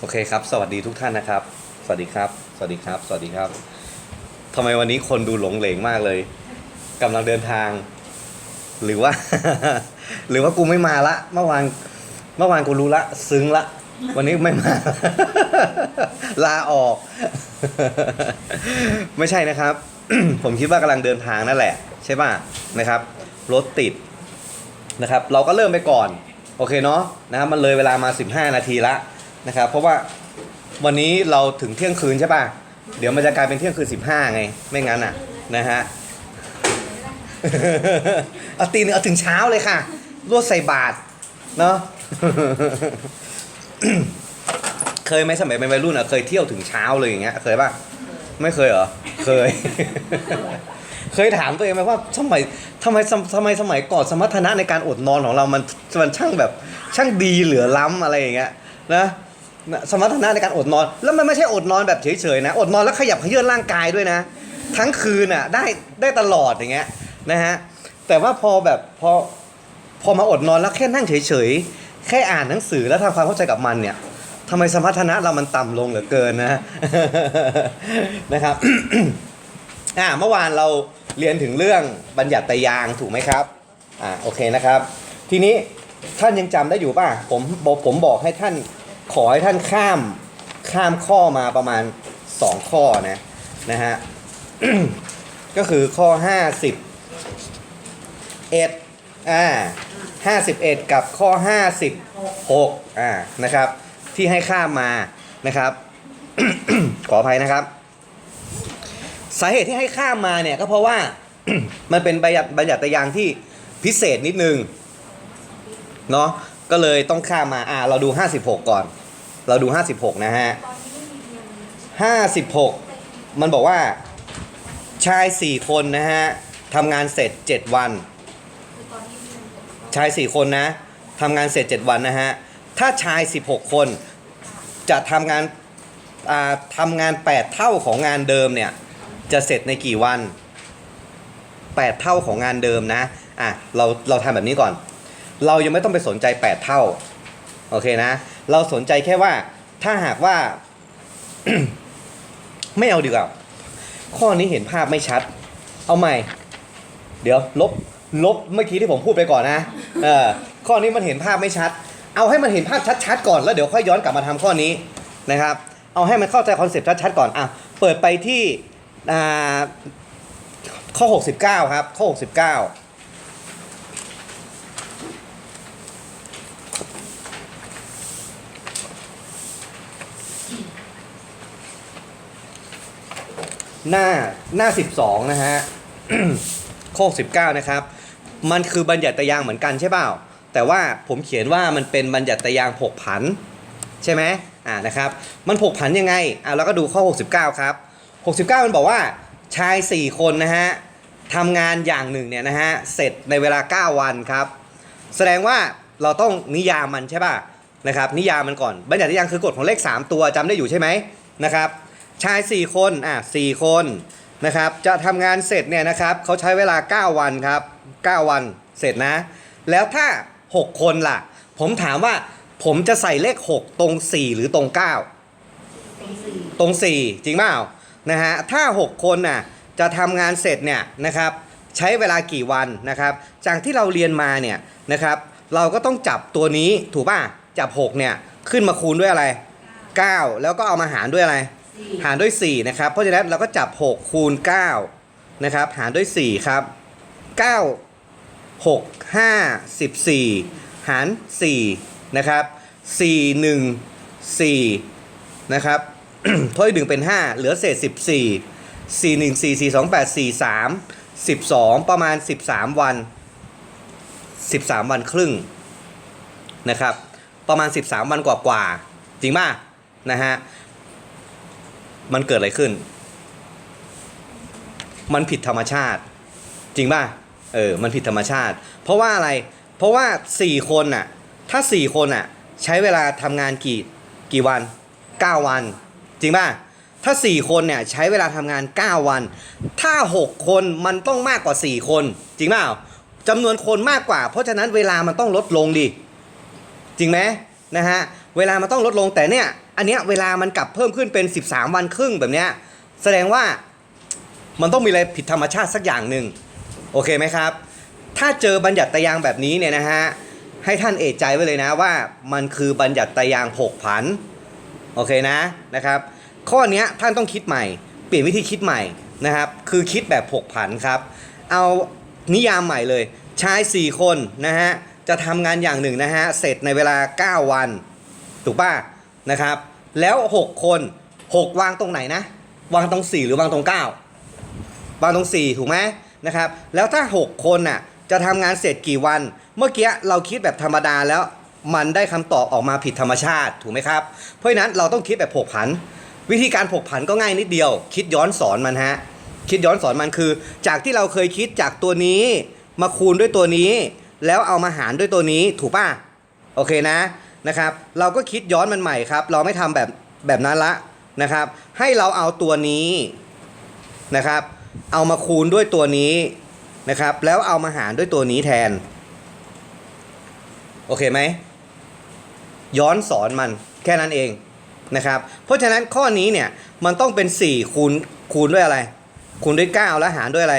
โอเคครับ สวัสดีทุกท่านนะครับ สวัสดีครับ สวัสดีครับ สวัสดีครับทำไมวันนี้คนดูหลงเหลงมากเลยกำลังเดินทาง หรือว่า หรือว่ากูไม่มาละ เมื่อวานเมื่อวานกูรู้ละ ซึ้งละ วันนี้ไม่มา ลาออก ไม่ใช่นะครับ ผมคิดว่ากำลังเดินทางนั่นแหละ ใช่ป่ะนะครับรถติดนะครับ เราก็เริ่มไปก่อน โอเคเนาะนะครับมันเลยเวลามา 15 นาทีละ นะครับเพราะว่าวันนี้เราถึงเที่ยงคืนใช่ป่ะ เดี๋ยวมันจะกลายเป็นเที่ยงคืน 15 ไง ไม่งั้นอะนะฮะ เอาตีนเอาถึงเช้าเลยค่ะ รวดใส่บาทเนาะ เคยไหมสมัยเป็นวัยรุ่นอะ เคยเที่ยวถึงเช้าเลยอย่างเงี้ย เคยป่ะ ไม่เคยเหรอ เคย เคยถามตัวเองไหมว่าทำไมทำไมสมทำไมสมัยก่อนสมรรถนะในการอดนอนของเรามันมันช่างแบบช่างดีเหลือล้ำอะไรอย่างเงี้ยนะ สมรรถนะในการอดนอน แล้วมันไม่ใช่อดนอนแบบเฉยๆนะ อดนอนแล้วขยับเขยื้อนร่างกายด้วยนะ ทั้งคืนอะได้ได้ตลอดอย่างเงี้ยนะฮะแต่ว่าพอแบบพอพอมาอดนอนแล้วแค่นั่งเฉยๆ แค่อ่านหนังสือแล้วทำความเข้าใจกับมันเนี่ยทำไมสมรรถนะเรามันต่ำลงเหลือเกินนะนะครับอ่าเมื่อวานเราเรียนถึงเรื่องบัญญัติยางถูกไหมครับอ่าโอเคนะครับ ทีนี้ท่านยังจำได้อยู่ป่ะผมผมบอกให้ท่าน ขอให้ท่านข้ามข้ามข้อมาประมาณ 2 ข้อนะนะฮะก็คือข้อ50เอ็ดอ่า51 กับข้อ 56อ่านะครับที่ให้ข้ามมานะครับ ขออภัยนะครับ สาเหตุที่ให้ข้ามมาเนี่ยก็เพราะว่ามันเป็นบัญญัติบัญญัติยางที่พิเศษนิดนึงเนาะก็เลยต้องข้ามมาอ่าเราดู 56 ก่อน เราดู 56 นะฮะ 56 มันบอกว่าชาย 4 คนนะฮะทำงานเสร็จ 7 วัน ชาย 4 คนนะทำงานเสร็จ 7 วันนะฮะ ถ้าชาย 16 คนจะทำงานทำงาน 8 เท่าของงานเดิมเนี่ย จะเสร็จในกี่วัน 8 เท่าของงานเดิมนะอะเราเราทำแบบนี้ก่อน เรายังไม่ต้องไปสนใจ 8 เท่า โอเคนะ เราสนใจแค่ว่าถ้าหากว่า ไม่เอาดีกว่า ข้อนี้เห็นภาพไม่ชัด เอาใหม่ เดี๋ยว ลบ ลบเมื่อกี้ที่ผมพูดไปก่อนนะ เออ ข้อนี้มันเห็นภาพไม่ชัด เอาให้มันเห็นภาพชัดๆก่อนแล้วเดี๋ยวค่อยย้อนกลับมาทำข้อนี้นะครับ เอาให้มันเข้าใจคอนเซ็ปต์ชัดๆก่อน อะ เปิดไปที่อ่าข้อ 69 ครับ ข้อ 69 หน้าหน้า 12 นะฮะข้อ19 นะครับ มันคือบัญญัติยางเหมือนกันใช่เปล่า แต่ว่าผมเขียนว่ามันเป็นบัญญัติยางผกผัน ใช่ไหมอ่านะครับ มันผกผันยังไงอ่าเราก็ดูข้อ 69 ครับ 69 มันบอกว่าชาย 4 คนนะฮะทำงานอย่างหนึ่งเนี่ยนะฮะ เสร็จในเวลา 9 วันครับ แสดงว่าเราต้องนิยามมันใช่ป่ะนะครับ นิยามมันก่อน บัญญัติยางคือกฎของเลข 3 ตัวจำได้อยู่ใช่ไหมนะครับ ชาย 4 คนอะ4คนนะครับจะทำงานเสร็จเนี่ยนะครับเขาใช้เวลา 9 วันครับ 9 วันเสร็จนะ แล้วถ้า 6 คนล่ะ ผมถามว่าผมจะใส่เลข 6 ตรง 4 หรือตรง 9 ตรง 4 จริงเปล่านะฮะถ้า 6 คนน่ะจะทำงานเสร็จเนี่ยนะครับใช้เวลากี่วันนะครับ จากที่เราเรียนมาเนี่ยนะครับเราก็ต้องจับตัวนี้ถูกป่ะจับ 6 เนี่ย ขึ้นมาคูณด้วยอะไร 9 แล้วก็เอามาหารด้วยอะไร หารด้วย 4 นะครับ เพราะฉะนั้นเราก็จับ 6 คูณ 9 นะครับ หารด้วย 4 ครับ 9 6 5 14 หาร 4 นะครับ 4 1 4 นะครับถ้วยหนึ่งเป็น 5 เหลือเศษ 14 4 1 4 4 2 8 4 3 12 ประมาณ 13 วัน 13 วันครึ่งนะครับ ประมาณ 13 วันกว่าๆจริงป่ะนะฮะ มันเกิดอะไรขึ้น มันผิดธรรมชาติ จริงป่ะ เออ มันผิดธรรมชาติ เพราะว่าอะไร เพราะว่า4คนน่ะ ถ้า4คนน่ะ ใช้เวลาทำงานกี่กี่วัน9วัน จริงป่ะ ถ้า4คนเนี่ยใช้เวลาทำงาน9วัน ถ้า6คนมันต้องมากกว่า4คน จริงเปล่าจำนวนคนมากกว่า เพราะฉะนั้นเวลามันต้องลดลงดิ จริงไหมนะฮะ เวลามันต้องลดลงแต่เนี่ย อันเนี้ยเวลามันกลับเพิ่มขึ้นเป็น 13 วันครึ่งแบบเนี้ยแสดงว่ามันต้องมีอะไรผิดธรรมชาติสักอย่างหนึ่งโอเคไหมครับ ถ้าเจอบัญญัติตายางแบบนี้เนี่ยนะฮะให้ท่านเอะใจไว้เลยนะว่ามันคือบัญญัติตายางผกผันโอเคนะนะครับ ข้อนี้ท่านต้องคิดใหม่ เปลี่ยนวิธีคิดใหม่นะครับ คือคิดแบบผกผันครับ เอานิยามใหม่เลยชาย 4 คนนะฮะจะทำงานอย่างหนึ่งนะฮะเสร็จในเวลา 9 วัน ถูกป่ะนะครับ แล้ว 6 คน 6 วางตรงไหนนะ วางตรง 4 หรือวางตรง 9 วางตรง 4 ถูกไหมนะครับ แล้วถ้า 6 คนน่ะจะทำงานเสร็จกี่วัน เมื่อกี้เราคิดแบบธรรมดาแล้วมันได้คำตอบออกมาผิดธรรมชาติถูกไหมครับ เพราะฉะนั้นเราต้องคิดแบบผกผัน วิธีการผกผันก็ง่ายนิดเดียว คิดย้อนสอนมันฮะคิดย้อนสอนมันคือ จากที่เราเคยคิดจากตัวนี้ มาคูณด้วยตัวนี้ แล้วเอามาหารด้วยตัวนี้ถูกป่ะโอเคนะ นะครับ เราก็คิดย้อนมันใหม่ครับ เราไม่ทำแบบแบบนั้นละนะครับ ให้เราเอาตัวนี้นะครับ เอามาคูณด้วยตัวนี้นะครับ แล้วเอามาหารด้วยตัวนี้แทน โอเคไหม ย้อนสอนมันแค่นั้นเองนะครับ เพราะฉะนั้นข้อนี้เนี่ยมันต้องเป็น 4 คูณคูณด้วยอะไร คูณด้วย 9 แล้วหารด้วยอะไร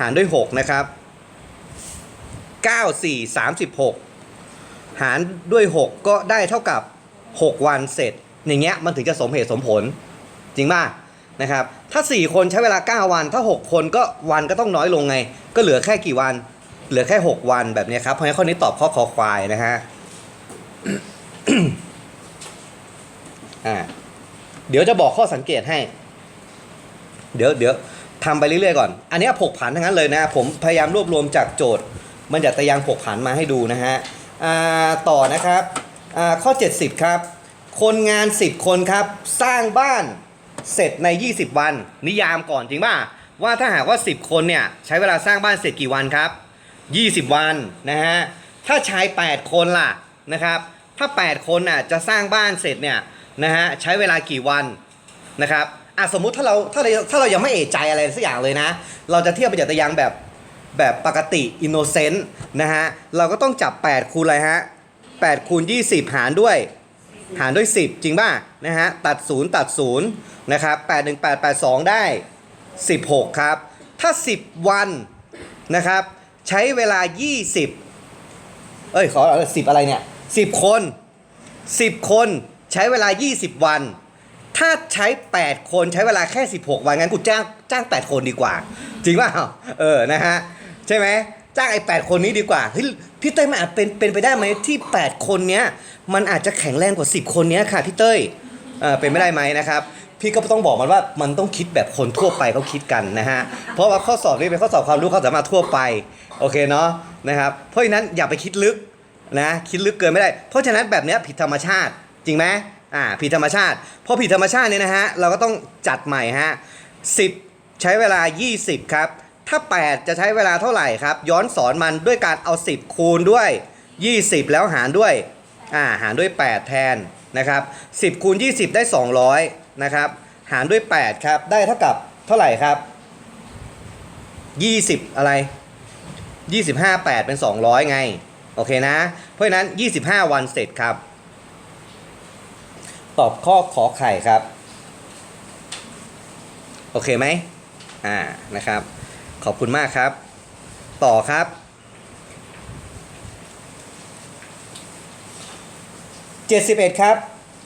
หารด้วย 6 นะครับ 9 4 36 หารด้วย 6 ก็ได้เท่ากับ 6 วันเสร็จ อย่างเงี้ยมันถึงจะสมเหตุสมผล จริงป่ะนะครับ ถ้า 4 คนใช้เวลา 9 วัน ถ้า 6 คนก็วันก็ต้องน้อยลงไง ก็เหลือแค่กี่วัน เหลือแค่ 6 วันแบบเนี้ยครับ เพราะฉะนั้นข้อนี้ตอบข้อคอควายนะฮะอ่าเดี๋ยวจะบอกข้อสังเกตให้ เดี๋ยวเดี๋ยวทำไปเรื่อยๆก่อน อันนี้ผกผันทั้งนั้นเลยนะ ผมพยายามรวบรวมจากโจทย์บัญญัติยางผกผันมาให้ดูนะฮะ ต่อนะครับอ่าข้อ 70 ครับ คนงาน 10 คนครับ สร้างบ้านเสร็จใน 20 วัน นิยามก่อนจริงป่ะว่าถ้าหากว่า 10 คนเนี่ยใช้เวลาสร้างบ้านเสร็จกี่วันครับ 20 วันนะฮะถ้าใชาย8คนล่ะนะครับถ้า 8 คนน่ะจะสร้างบ้านเสร็จเนี่ยนะฮะใช้เวลากี่วันนะครับอะสมมุติถ้าเราถ้าเราถ้าเรายังไม่เอะใจอะไรสักอย่างเลยนะ เราจะเทียบปฏิจยางแบบ แบบปกติอินโนเซนต์นะฮะเราก็ต้องจับ 8 คูณอะไรฮะ8คูณ20 หารด้วย หารด้วย 10 จริงป่ะนะฮะตัด 0 ตัด0นะครับ8 1 8 8 2 ได้ 16 ครับ ถ้า 10 วันนะครับ ใช้เวลา 20 เอ้ย ขอสิบอะไรเนี่ย10 คน 10 คนใช้เวลา 20 วัน ถ้าใช้ 8 คนใช้เวลาแค่ 16 วันงั้นกูจ้างจ้าง 8 คนดีกว่า จริงป่ะเออนะฮะ ใช่ไหมจ้างไอ้8คนนี้ดีกว่าเฮ้ยพี่เต้ยมันอาจเป็นเป็นไปได้ไหมที่ 8 คนเนี้ยมันอาจจะแข็งแรงกว่า 10 คนเนี้ยค่ะพี่เต้ยเออเป็นไม่ได้ไหมนะครับ พี่ก็ต้องบอกมันว่ามันต้องคิดแบบคนทั่วไปเขาคิดกันนะฮะเพราะว่าข้อสอบนี้เป็นข้อสอบความรู้ความสามารถทั่วไปโอเคเนาะนะครับเพราะฉะนั้นอย่าไปคิดลึกนะคิดลึกเกินไม่ได้ เพราะฉะนั้นแบบเนี้ยผิดธรรมชาติจริงไหมอ่าผิดธรรมชาติพอผิดธรรมชาติเนี่ยนะฮะเราก็ต้องจัดใหม่ฮะ10 ใช้เวลา 20 ครับ ถ้า 8 จะใช้เวลาเท่าไหร่ครับ ย้อนสอนมันด้วยการเอา 10 คูณด้วย 20 แล้วหารด้วยอ่าหารด้วย 8 แทนนะครับ10คูณ20 ได้ 200นะครับหารด้วย 8 ครับ ได้เท่ากับเท่าไหร่ครับ 20 อะไร 25 8 เป็น 200 ไง โอเคนะ เพราะฉะนั้น 25 วันเสร็จครับ ตอบข้อขอไข่ครับ โอเคไหมอ่านะครับ ขอบคุณมากครับ ต่อครับ 71 ครับ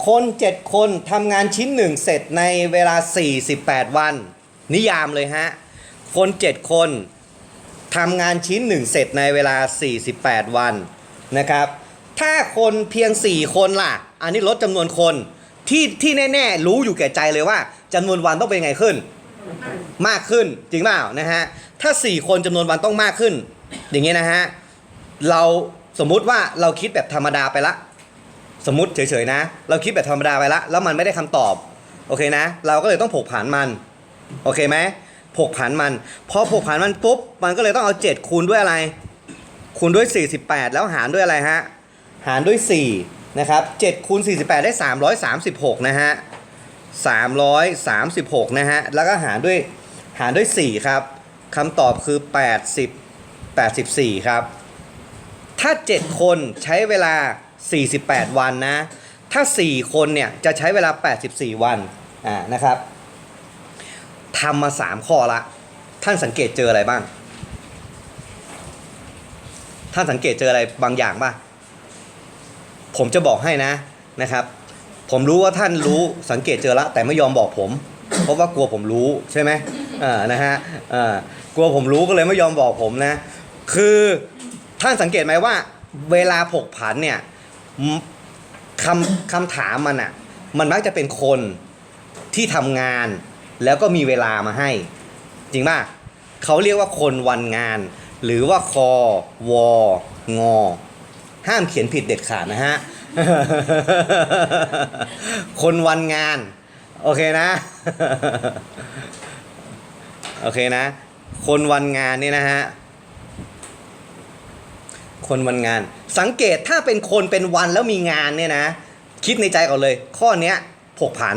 คน 7 คนทำงานชิ้นหนึ่งเสร็จในเวลา 48 วัน นิยามเลยฮะ คน 7 คนทำงานชิ้นหนึ่งเสร็จในเวลา 48 วันนะครับ ถ้าคนเพียง 4 คนล่ะ อันนี้ลดจำนวนคนที่ที่แน่ ๆ รู้อยู่แก่ใจเลยว่าจำนวนวันต้องเป็นไงขึ้น มากขึ้นจริงเปล่านะฮะถ้า 4 คนจำนวนวันต้องมากขึ้น อย่างเงี้ยนะฮะเราสมมุติว่าเราคิดแบบธรรมดาไปละ สมมติเฉยๆนะ เราคิดแบบธรรมดาไปละ แล้วมันไม่ได้คำตอบโอเคนะ เราก็เลยต้องผกผันมันโอเคไหมผกผันมันพอผกผันมันปุ๊บมันก็เลยต้องเอา 7 คูณด้วยอะไร คูณด้วย 48 แล้วหารด้วยอะไรฮะหารด้วย4นะครับ7คูณ48 ได้ 336 นะฮะ 336 นะฮะ แล้วก็หารด้วยหารด้วย 4 ครับคำตอบคือ 80 84 ครับ ถ้า 7 คนใช้เวลา 48 วันนะ ถ้า 4 คนเนี่ย จะใช้เวลา 84 วัน อ่า นะครับทำมา 3 ข้อละ ท่านสังเกตเจออะไรบ้าง ท่านสังเกตเจออะไรบางอย่างป่ะ ผมจะบอกให้นะนะครับ ผมรู้ว่าท่านรู้สังเกตเจอละแต่ไม่ยอมบอกผม เพราะว่ากลัวผมรู้ใช่ไหมอ่านะฮะอ่ากลัวผมรู้ก็เลยไม่ยอมบอกผมนะ คือท่านสังเกตไหมว่า เวลาผกผันเนี่ยคำคำถามมันอะมันมักจะเป็นคนที่ทำงาน แล้วก็มีเวลามาให้ จริงป่ะเขาเรียกว่าคนวันงาน หรือว่าคอวองอห้ามเขียนผิดเด็ดขาดนะฮะ คนวันงาน โอเคนะ โอเคนะ คนวันงานเนี่ยนะฮะ คนวันงาน สังเกตถ้าเป็นคนเป็นวันแล้วมีงานเนี่ยนะ คิดในใจก่อนเลย ข้อเนี้ยผกผัน